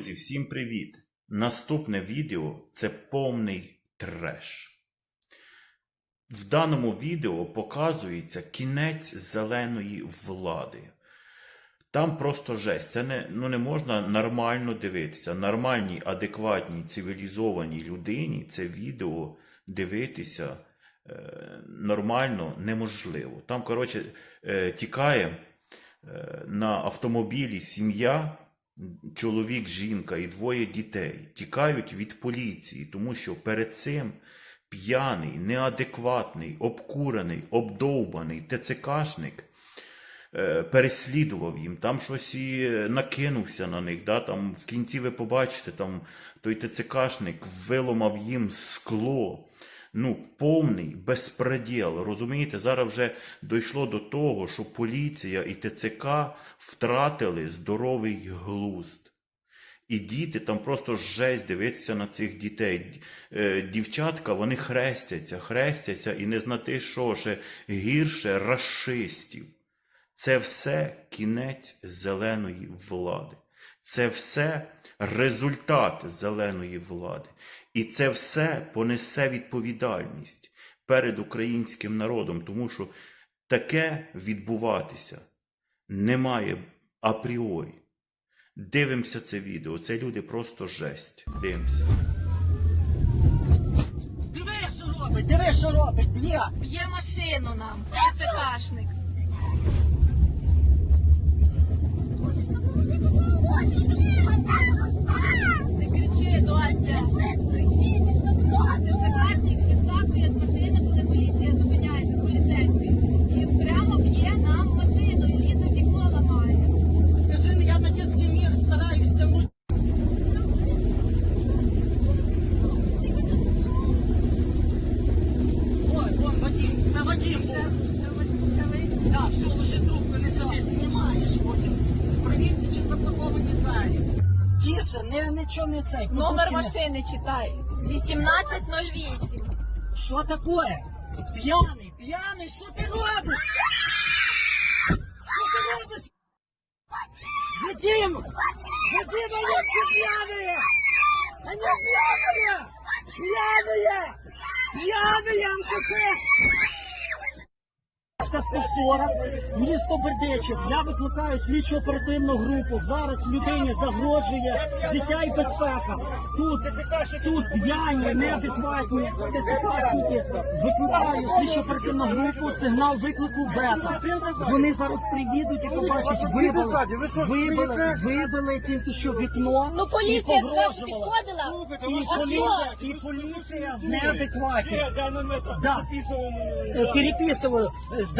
Друзі, всім привіт! Наступне відео це повний треш. В даному відео показується кінець зеленої влади. Там просто жесть. Це не, ну, не можна нормально дивитися. Нормальній, адекватній, цивілізованій людині це відео дивитися е, нормально неможливо. Там, коротше, е, тікає е, на автомобілі сім'я, чоловік, жінка і двоє дітей тікають від поліції, тому що перед цим п'яний, неадекватний, обкурений, обдовбаний ТЦКшник е, переслідував їм, там щось і е, накинувся на них. Да? Там в кінці ви побачите, там той ТЦКшник виламав їм скло. Ну, повний безпреділ. Розумієте, зараз вже дійшло до того, що поліція і ТЦК втратили здоровий глузд. І діти там просто жесть дивитися на цих дітей. Е, Дівчатка, вони хрестяться, хрестяться і не знати, що ще гірше расистів. Це все кінець зеленої влади. Це все результат зеленої влади. І це все понесе відповідальність перед українським народом, тому що таке відбуватися не має апріорі. Дивимося це відео. Це люди просто жесть. Дивимося. Диви, що робить, диви, що робить, б'є. Б'є машину нам. Це кашник. Не кричи, доця. Це кашник вискакує з машини, коли поліція зупиняється з поліцейською. І прямо б'є нам машину і лізе в вікно ламає. Скажи, ну, я на дитячий мір стараюсь тягнути. Ой, вон, Вадим, це Вадим був. Це, це, ви- це ви. Так, все, ложи трубку, не собі знімаєш потім. Провірте, чи заблоковані двері. Тише, не, нічого не цей. Номер подушки не- машини читай. 1808. Що таке? П'яний, п'яний, що ти робиш? Що ти робиш? Вадим! Вадим, они все пьяные! Они пьяные! Пьяные! Пьяные, Алкаши! 140, місто Бердичів. Я викликаю слідчо оперативну групу. Зараз людині загрожує життя і безпека. Тут, тут п'яні, неадекватні ТЦКшники. Викликаю слідчо оперативну групу, сигнал виклику бета. Вони зараз приїдуть і побачать, вибили, вибили, вибили тільки що вікно. Ну поліція погрожували. підходила. І поліція, і поліція в неадекваті. Да, ну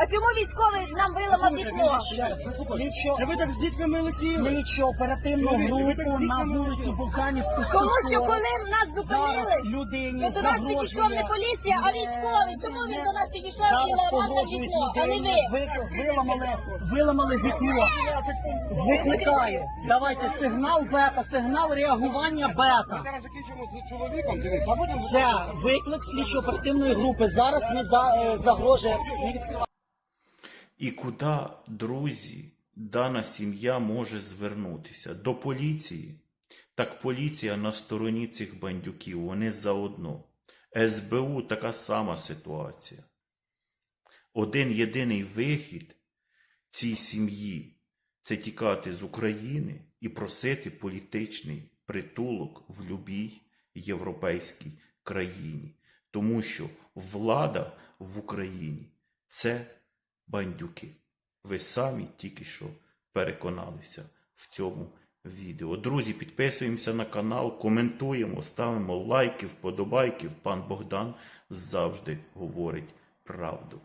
А чому військовий нам виламав вікно? Слідчо, Це ви так з дітками летіли? слідчо оперативну групу на вулицю Булканівську. Тому що 140. коли нас Зараз зупинили, людині то до нас підійшов не поліція, а військовий. Чому він до нас підійшов і Зараз ламав нам погрожують вікно, а не людині. ви? Ви- Виламали, виламали вікно. Викликаю. Давайте сигнал бета, сигнал реагування бета. Зараз закінчимо з чоловіком, а потім... Це виклик слідчо-оперативної групи. Зараз не да, е, загрожує не відкривати. І куди, друзі, дана сім'я може звернутися? До поліції? Так поліція на стороні цих бандюків, вони заодно. СБУ така сама ситуація. Один єдиний вихід цій сім'ї це тікати з України і просити політичний притулок в любій європейській країні. Тому що влада в Україні це бандюки. Ви самі тільки що переконалися в цьому відео. Друзі, підписуємося на канал, коментуємо, ставимо лайки, вподобайки. Пан Богдан завжди говорить правду.